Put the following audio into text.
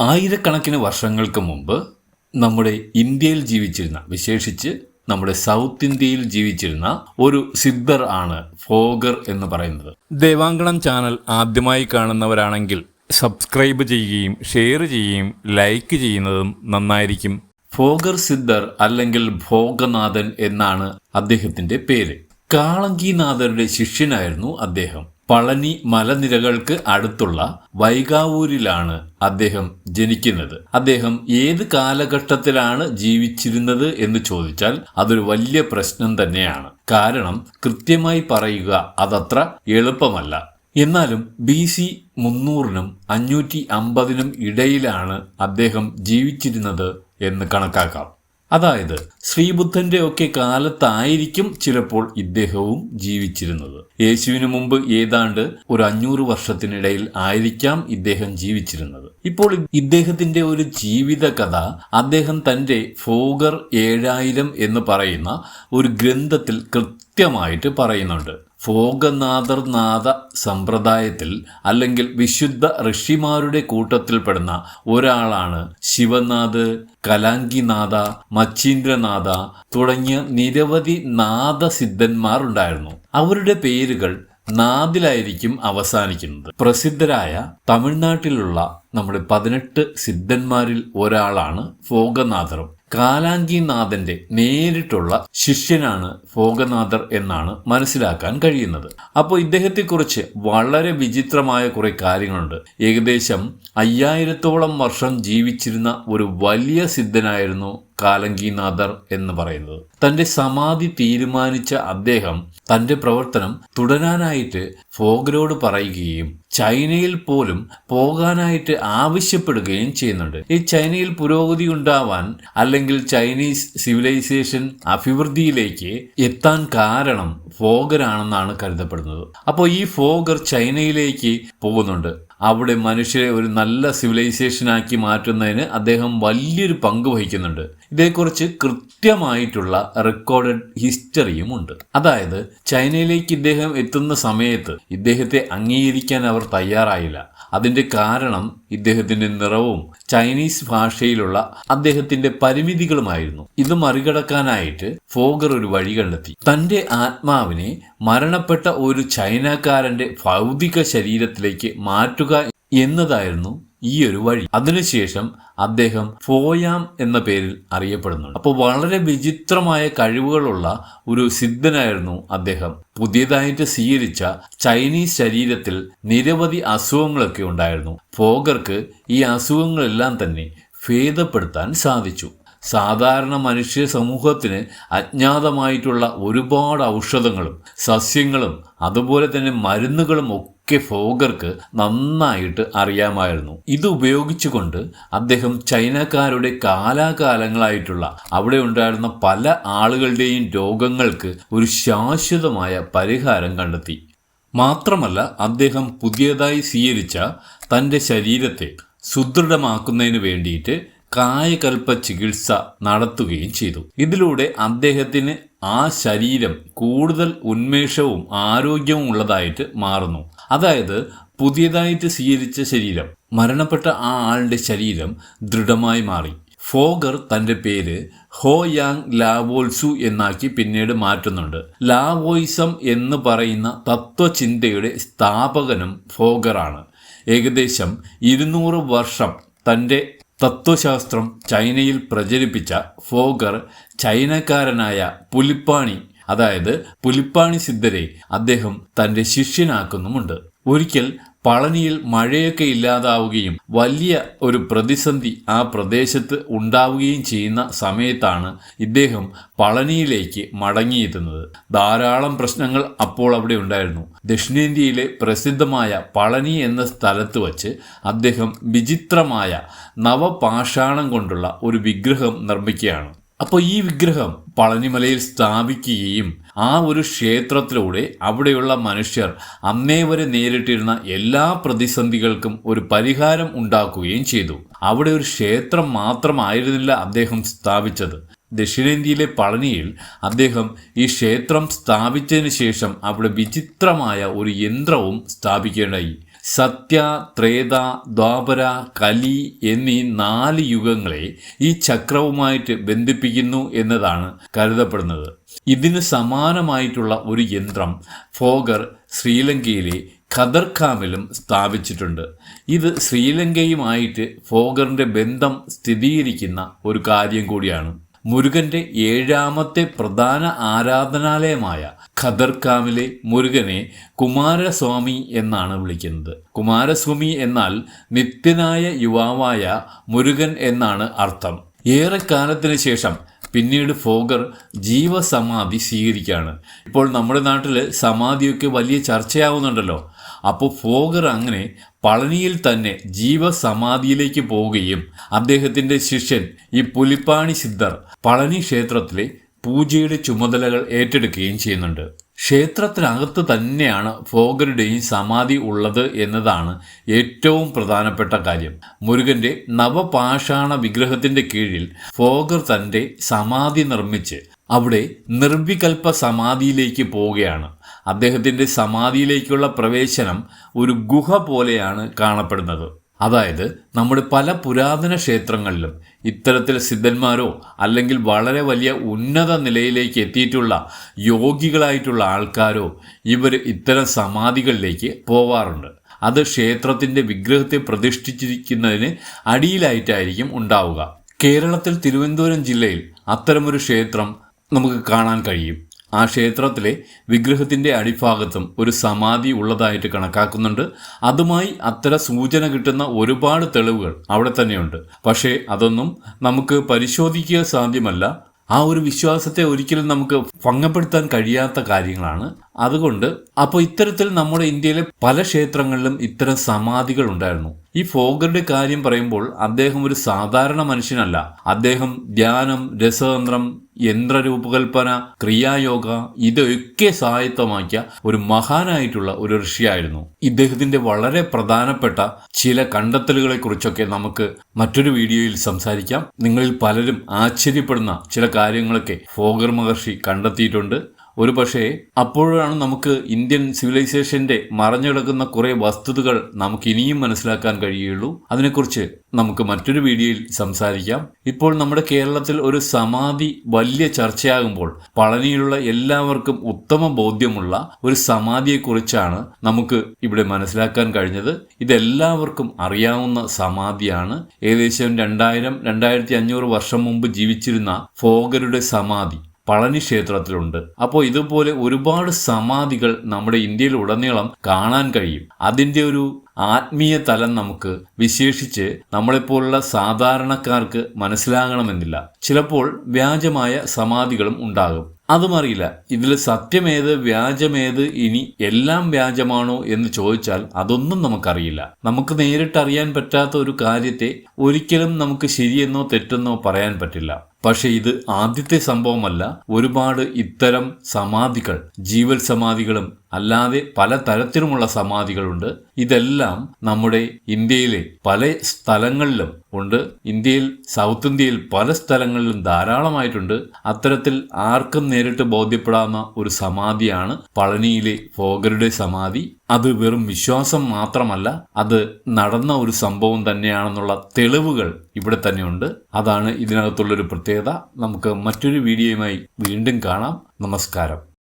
ആയിരക്കണക്കിന് വർഷങ്ങൾക്ക് മുമ്പ് നമ്മുടെ ഇന്ത്യയിൽ ജീവിച്ചിരുന്ന വിശേഷിച്ച് നമ്മുടെ സൗത്ത് ഇന്ത്യയിൽ ജീവിച്ചിരുന്ന ഒരു സിദ്ധർ ആണ് ഫോഗർ എന്ന് പറയുന്നത്. ദേവാങ്കണം ചാനൽ ആദ്യമായി കാണുന്നവരാണെങ്കിൽ സബ്സ്ക്രൈബ് ചെയ്യുകയും ഷെയർ ചെയ്യുകയും ലൈക്ക് ചെയ്യുന്നതും നന്നായിരിക്കും. ഫോഗർ സിദ്ധർ അല്ലെങ്കിൽ ഭോഗനാഥൻ എന്നാണ് അദ്ദേഹത്തിന്റെ പേര്. കാളങ്കിനാഥരുടെ ശിഷ്യനായിരുന്നു അദ്ദേഹം. പളനി മലനിരകൾക്ക് അടുത്തുള്ള വൈകാവൂരിലാണ് അദ്ദേഹം ജനിക്കുന്നത്. അദ്ദേഹം ഏത് കാലഘട്ടത്തിലാണ് ജീവിച്ചിരുന്നത് എന്ന് ചോദിച്ചാൽ അതൊരു വലിയ പ്രശ്നം തന്നെയാണ്. കാരണം കൃത്യമായി പറയുക അതത്ര എളുപ്പമല്ല. എന്നാലും ബി സി മുന്നൂറിനും അഞ്ഞൂറ്റി അമ്പതിനും ഇടയിലാണ് അദ്ദേഹം ജീവിച്ചിരുന്നത് എന്ന് കണക്കാക്കാം. അതായത് ശ്രീബുദ്ധന്റെ ഒക്കെ കാലത്തായിരിക്കും ചിലപ്പോൾ ഇദ്ദേഹവും ജീവിച്ചിരുന്നത്. യേശുവിന് മുമ്പ് ഏതാണ്ട് ഒരു അഞ്ഞൂറ് വർഷത്തിനിടയിൽ ആയിരിക്കാം ഇദ്ദേഹം ജീവിച്ചിരുന്നത്. ഇപ്പോൾ ഇദ്ദേഹത്തിന്റെ ഒരു ജീവിത കഥ അദ്ദേഹം തന്റെ ഫോഗർ ഏഴായിരം എന്ന് പറയുന്ന ഒരു ഗ്രന്ഥത്തിൽ കൃത്യമായിട്ട് പറയുന്നുണ്ട്. ഫോഗനാഥർനാഥ സമ്പ്രദായത്തിൽ അല്ലെങ്കിൽ വിശുദ്ധ ഋഷിമാരുടെ കൂട്ടത്തിൽപ്പെടുന്ന ഒരാളാണ് ശിവനാഥ് കലാങ്കിനാഥ മച്ചീന്ദ്രനാഥ തുടങ്ങിയ നിരവധി നാദസിദ്ധന്മാർ ഉണ്ടായിരുന്നു അവരുടെ പേരുകൾ നാദിലായിരിക്കും അവസാനിക്കുന്നത്. പ്രസിദ്ധരായ തമിഴ്നാട്ടിലുള്ള നമ്മുടെ പതിനെട്ട് സിദ്ധന്മാരിൽ ഒരാളാണ് ഫോഗനാഥറും. കാലാങ്കിനാഥന്റെ നേരിട്ടുള്ള ശിഷ്യനാണ് ഭോഗനാഥർ എന്നാണ് മനസ്സിലാക്കാൻ കഴിയുന്നത്. അപ്പോൾ ഇദ്ദേഹത്തെക്കുറിച്ച് വളരെ വിചിത്രമായ കുറെ കാര്യങ്ങളുണ്ട്. ഏകദേശം അയ്യായിരത്തോളം വർഷം ജീവിച്ചിരുന്ന ഒരു വലിയ സിദ്ധനായിരുന്നു കാലങ്കിനാഥർ എന്ന് പറയുന്നത്. തന്റെ സമാധി തീരുമാനിച്ച അദ്ദേഹം തന്റെ പ്രവർത്തനം തുടരാനായിട്ട് ഫോഗ്രോട് പറയുകയും ചൈനയിൽ പോലും പോകാനായിട്ട് ആവശ്യപ്പെടുകയും ചെയ്യുന്നുണ്ട്. ഈ ചൈനയിൽ പുരോഗതി ഉണ്ടാവാൻ അല്ലെങ്കിൽ ചൈനീസ് സിവിലൈസേഷൻ അഭിവൃദ്ധിയിലേക്ക് എത്താൻ കാരണം ഫോഗറാണെന്നാണ് കരുതപ്പെടുന്നത്. അപ്പോൾ ഈ ഫോഗർ ചൈനയിലേക്ക് പോകുന്നുണ്ട്. അവിടെ മനുഷ്യരെ ഒരു നല്ല സിവിലൈസേഷനാക്കി മാറ്റുന്നതിന് അദ്ദേഹം വലിയൊരു പങ്ക് വഹിക്കുന്നുണ്ട്. ഇതേക്കുറിച്ച് കൃത്യമായിട്ടുള്ള റെക്കോർഡഡ് ഹിസ്റ്ററിയും ഉണ്ട്. അതായത് ചൈനയിലേക്ക് ഇദ്ദേഹം എത്തുന്ന സമയത്ത് ഇദ്ദേഹത്തെ അംഗീകരിക്കാൻ അവർ തയ്യാറായില്ല. അതിന്റെ കാരണം ഇദ്ദേഹത്തിന്റെ നിറവും ചൈനീസ് ഭാഷയിലുള്ള അദ്ദേഹത്തിന്റെ പരിമിതികളുമായിരുന്നു. ഇത് മറികടക്കാനായിട്ട് ഫോഗർ ഒരു വഴി കണ്ടെത്തി. തന്റെ ആത്മാവിനെ മരണപ്പെട്ട ഒരു ചൈനക്കാരന്റെ ഭൗതിക ശരീരത്തിലേക്ക് മാറ്റുക എന്നതായിരുന്നു ഈ ഒരു വഴി. അതിനുശേഷം അദ്ദേഹം ഫോയാം എന്ന പേരിൽ അറിയപ്പെടുന്നുണ്ട്. അപ്പോൾ വളരെ വിചിത്രമായ കഴിവുകളുള്ള ഒരു സിദ്ധനായിരുന്നു അദ്ദേഹം. പുതിയതായിട്ട് സ്വീകരിച്ച ചൈനീസ് ശരീരത്തിൽ നിരവധി അസുഖങ്ങളൊക്കെ ഉണ്ടായിരുന്നു. ഫോഗർക്ക് ഈ അസുഖങ്ങളെല്ലാം തന്നെ ഭേദപ്പെടുത്താൻ സാധിച്ചു. സാധാരണ മനുഷ്യ സമൂഹത്തിന് അജ്ഞാതമായിട്ടുള്ള ഒരുപാട് ഔഷധങ്ങളും സസ്യങ്ങളും അതുപോലെ തന്നെ മരുന്നുകളും ഒക്കെ ഫോഗർക്ക് നന്നായിട്ട് അറിയാമായിരുന്നു. ഇത് ഉപയോഗിച്ചുകൊണ്ട് അദ്ദേഹം ചൈനക്കാരുടെ കാലാകാലങ്ങളായിട്ടുള്ള അവിടെ ഉണ്ടായിരുന്ന പല ആളുകളുടെയും രോഗങ്ങൾക്ക് ഒരു ശാശ്വതമായ പരിഹാരം കണ്ടെത്തി. മാത്രമല്ല അദ്ദേഹം പുതിയതായി സ്വീകരിച്ച തന്റെ ശരീരത്തെ സുദൃഢമാക്കുന്നതിന് വേണ്ടിയിട്ട് കായകൽപ്പ ചികിത്സ നടത്തുകയും ചെയ്തു. ഇതിലൂടെ അദ്ദേഹത്തിന് ആ ശരീരം കൂടുതൽ ഉന്മേഷവും ആരോഗ്യവും ഉള്ളതായിട്ട് മാറുന്നു. അതായത് പുതിയതായിട്ട് സ്വീകരിച്ച ശരീരം. മരണപ്പെട്ട ആ ആളുടെ ശരീരം ദൃഢമായി മാറി. ഫോഗർ തന്റെ പേര് ഹോ യാങ് ലാവോൽസു എന്നാക്കി പിന്നീട് മാറ്റുന്നുണ്ട്. ലാവോയിസം എന്ന് പറയുന്ന തത്വചിന്തയുടെ സ്ഥാപകനും ഫോഗറാണ്. ഏകദേശം ഇരുന്നൂറ് വർഷം തന്റെ തത്വശാസ്ത്രം ചൈനയിൽ പ്രചരിപ്പിച്ച ഫോഗർ ചൈനക്കാരനായ പുലിപ്പാണി അതായത് പുലിപ്പാണി സിദ്ധരെ അദ്ദേഹം തന്റെ ശിഷ്യനാക്കുന്നുമുണ്ട്. ഒരിക്കൽ പളനിയിൽ മഴയൊക്കെ ഇല്ലാതാവുകയും വലിയ ഒരു പ്രതിസന്ധി ആ പ്രദേശത്ത് ഉണ്ടാവുകയും ചെയ്യുന്ന സമയത്താണ് ഇദ്ദേഹം പളനിയിലേക്ക് മടങ്ങിയെത്തുന്നത്. ധാരാളം പ്രശ്നങ്ങൾ അപ്പോൾ അവിടെ ഉണ്ടായിരുന്നു. ദക്ഷിണേന്ത്യയിലെ പ്രസിദ്ധമായ പളനി എന്ന സ്ഥലത്ത് വച്ച് അദ്ദേഹം വിചിത്രമായ നവപാഷാണം കൊണ്ടുള്ള ഒരു വിഗ്രഹം നിർമ്മിക്കുകയാണ്. അപ്പോൾ ഈ വിഗ്രഹം പളനിമലയിൽ സ്ഥാപിക്കുകയും ആ ഒരു ക്ഷേത്രത്തിലൂടെ അവിടെയുള്ള മനുഷ്യർ അന്നേ വരെ നേരിട്ടിരുന്ന എല്ലാ പ്രതിസന്ധികൾക്കും ഒരു പരിഹാരം ഉണ്ടാക്കുകയും ചെയ്തു. അവിടെ ഒരു ക്ഷേത്രം മാത്രമായിരുന്നില്ല അദ്ദേഹം സ്ഥാപിച്ചത്. ദക്ഷിണേന്ത്യയിലെ പളനിയിൽ അദ്ദേഹം ഈ ക്ഷേത്രം സ്ഥാപിച്ചതിന് ശേഷം അവിടെ വിചിത്രമായ ഒരു യന്ത്രവും സ്ഥാപിക്കേണ്ടായി. സത്യ ത്രേത ദ്വാപര കലി എന്നീ നാല് യുഗങ്ങളെ ഈ ചക്രവുമായിട്ട് ബന്ധിപ്പിക്കുന്നു എന്നതാണ് കരുതപ്പെടുന്നത്. ഇതിന് സമാനമായിട്ടുള്ള ഒരു യന്ത്രം ഫോഗർ ശ്രീലങ്കയിലെ ഖദർഖാമിലും സ്ഥാപിച്ചിട്ടുണ്ട്. ഇത് ശ്രീലങ്കയുമായിട്ട് ഫോഗറിന്റെ ബന്ധം സ്ഥിരീകരിക്കുന്ന ഒരു കാര്യം കൂടിയാണ്. മുരുകന്റെ ഏഴാമത്തെ പ്രധാന ആരാധനാലയമായ ഖദർകാമിലെ മുരുകനെ കുമാരസ്വാമി എന്നാണ് വിളിക്കുന്നത്. കുമാരസ്വാമി എന്നാൽ നിത്യനായ യുവാവായ മുരുകൻ എന്നാണ് അർത്ഥം. ഏറെക്കാലത്തിന് ശേഷം പിന്നീട് ഫോഗർ ജീവസമാധി സ്വീകരിക്കുകയാണ്. ഇപ്പോൾ നമ്മുടെ നാട്ടിൽ സമാധിയൊക്കെ വലിയ ചർച്ചയാവുന്നുണ്ടല്ലോ. അപ്പോൾ ഫോഗർ അങ്ങനെ പളനിയിൽ തന്നെ ജീവസമാധിയിലേക്ക് പോവുകയും അദ്ദേഹത്തിന്റെ ശിഷ്യൻ ഈ പുലിപ്പാണി സിദ്ധർ പളനി ക്ഷേത്രത്തിലെ പൂജയുടെ ചുമതലകൾ ഏറ്റെടുക്കുകയും ചെയ്യുന്നുണ്ട്. ക്ഷേത്രത്തിനകത്ത് തന്നെയാണ് ഫോഗരുടെയും സമാധി ഉള്ളത് എന്നതാണ് ഏറ്റവും പ്രധാനപ്പെട്ട കാര്യം. മുരുകന്റെ നവപാഷാണ വിഗ്രഹത്തിന്റെ കീഴിൽ ഫോഗർ തന്റെ സമാധി നിർമ്മിച്ച് അവിടെ നിർവികൽപ്പ സമാധിയിലേക്ക് പോവുകയാണ്. അദ്ദേഹത്തിന്റെ സമാധിയിലേക്കുള്ള പ്രവേശനം ഒരു ഗുഹ പോലെയാണ് കാണപ്പെടുന്നത്. അതായത് നമ്മുടെ പല പുരാതന ക്ഷേത്രങ്ങളിലും ഇത്തരത്തിൽ സിദ്ധന്മാരോ അല്ലെങ്കിൽ വളരെ വലിയ ഉന്നത നിലയിലേക്ക് എത്തിയിട്ടുള്ള യോഗികളായിട്ടുള്ള ആൾക്കാരോ ഇവർ ഇത്തരം സമാധികളിലേക്ക് പോവാറുണ്ട്. അത് ക്ഷേത്രത്തിന്റെ വിഗ്രഹത്തെ പ്രതിഷ്ഠിച്ചിരിക്കുന്നതിന് അടിയിലായിട്ടായിരിക്കും ഉണ്ടാവുക. കേരളത്തിൽ തിരുവനന്തപുരം ജില്ലയിൽ അത്തരമൊരു ക്ഷേത്രം നമുക്ക് കാണാൻ കഴിയും. ആ ക്ഷേത്രത്തിലെ വിഗ്രഹത്തിന്റെ അടിഭാഗത്തും ഒരു സമാധി ഉള്ളതായിട്ട് കണക്കാക്കുന്നുണ്ട്. അതുമായി അത്തരം സൂചന കിട്ടുന്ന ഒരുപാട് തെളിവുകൾ അവിടെ തന്നെയുണ്ട്. പക്ഷേ അതൊന്നും നമുക്ക് പരിശോധിക്കുക സാധ്യമല്ല. ആ ഒരു വിശ്വാസത്തെ ഒരിക്കലും നമുക്ക് ഭംഗപ്പെടുത്താൻ കഴിയാത്ത കാര്യങ്ങളാണ് അതുകൊണ്ട് അപ്പോൾ ഇത്തരത്തിൽ നമ്മുടെ ഇന്ത്യയിലെ പല ക്ഷേത്രങ്ങളിലും ഇത്തരം സമാധികൾ ഉണ്ടായിരുന്നു. ഈ ഫോഗറുടെ കാര്യം പറയുമ്പോൾ അദ്ദേഹം ഒരു സാധാരണ മനുഷ്യനല്ല. അദ്ദേഹം ധ്യാനം രസതന്ത്രം യന്ത്രരൂപകൽപ്പന ക്രിയായോഗ ഇതൊക്കെ സ്വായത്തമാക്കിയ ഒരു മഹാനായിട്ടുള്ള ഒരു ഋഷിയായിരുന്നു. ഇദ്ദേഹത്തിന്റെ വളരെ പ്രധാനപ്പെട്ട ചില കണ്ടെത്തലുകളെ കുറിച്ചൊക്കെ നമുക്ക് മറ്റൊരു വീഡിയോയിൽ സംസാരിക്കാം. നിങ്ങളിൽ പലരും ആശ്ചര്യപ്പെടുന്ന ചില കാര്യങ്ങളൊക്കെ ഫോഗർ മഹർഷി കണ്ടെത്തിയിട്ടുണ്ട്. ഒരു പക്ഷേ അപ്പോഴാണ് നമുക്ക് ഇന്ത്യൻ സിവിലൈസേഷന്റെ മറഞ്ഞിടക്കുന്ന കുറെ വസ്തുതകൾ നമുക്ക് ഇനിയും മനസ്സിലാക്കാൻ കഴിയുള്ളൂ അതിനെക്കുറിച്ച് നമുക്ക് മറ്റൊരു വീഡിയോയിൽ സംസാരിക്കാം. ഇപ്പോൾ നമ്മുടെ കേരളത്തിൽ ഒരു സമാധി വലിയ ചർച്ചയാകുമ്പോൾ പളനിയിലുള്ള എല്ലാവർക്കും ഉത്തമ ബോധ്യമുള്ള ഒരു സമാധിയെക്കുറിച്ചാണ് നമുക്ക് ഇവിടെ മനസ്സിലാക്കാൻ കഴിഞ്ഞത്. ഇതെല്ലാവർക്കും അറിയാവുന്ന സമാധിയാണ്. ഏകദേശം രണ്ടായിരം രണ്ടായിരത്തി അഞ്ഞൂറ് വർഷം മുമ്പ് ജീവിച്ചിരുന്ന ഫോഗരുടെ സമാധി. പളനി ക്ഷേത്രത്തിലുണ്ട് അപ്പോൾ ഇതുപോലെ ഒരുപാട് സമാധികൾ നമ്മുടെ ഇന്ത്യയിൽ ഉടനീളം കാണാൻ കഴിയും. അതിന്റെ ഒരു ആത്മീയ തലം നമുക്ക് വിശേഷിച്ച് നമ്മളെപ്പോലുള്ള സാധാരണക്കാർക്ക് മനസ്സിലാകണമെന്നില്ല. ചിലപ്പോൾ വ്യാജമായ സമാധികളും ഉണ്ടാകും. അതുമറിയില്ല ഇതിൽ സത്യമേത് വ്യാജമേത് ഇനി എല്ലാം വ്യാജമാണോ എന്ന് ചോദിച്ചാൽ അതൊന്നും നമുക്കറിയില്ല. നമുക്ക് നേരിട്ട് അറിയാൻ പറ്റാത്ത ഒരു കാര്യത്തെ ഒരിക്കലും നമുക്ക് ശരിയെന്നോ തെറ്റെന്നോ പറയാൻ പറ്റില്ല. പക്ഷെ ഇത് ആദ്യത്തെ സംഭവമല്ല. ഒരുപാട് ഇത്തരം സമാധികൾ ജീവൽ സമാധികളും അല്ലാതെ പല തരത്തിലുമുള്ള സമാധികളുണ്ട്. ഇതെല്ലാം നമ്മുടെ ഇന്ത്യയിലെ പല സ്ഥലങ്ങളിലും ഉണ്ട്. ഇന്ത്യയിൽ സൗത്ത് ഇന്ത്യയിൽ പല സ്ഥലങ്ങളിലും ധാരാളമായിട്ടുണ്ട്. അത്തരത്തിൽ ആർക്കും നേരിട്ട് ബോധ്യപ്പെടാവുന്ന ഒരു സമാധിയാണ് പളനിയിലെ ഫോഗരുടെ സമാധി. അത് വെറും വിശ്വാസം മാത്രമല്ല അത് നടന്ന ഒരു സംഭവം തന്നെയാണെന്നുള്ള തെളിവുകൾ ഇവിടെ തന്നെയുണ്ട്. അതാണ് ഇതിനകത്തുള്ളൊരു പ്രത്യേകത. നമുക്ക് മറ്റൊരു വീഡിയോയുമായി വീണ്ടും കാണാം. നമസ്കാരം.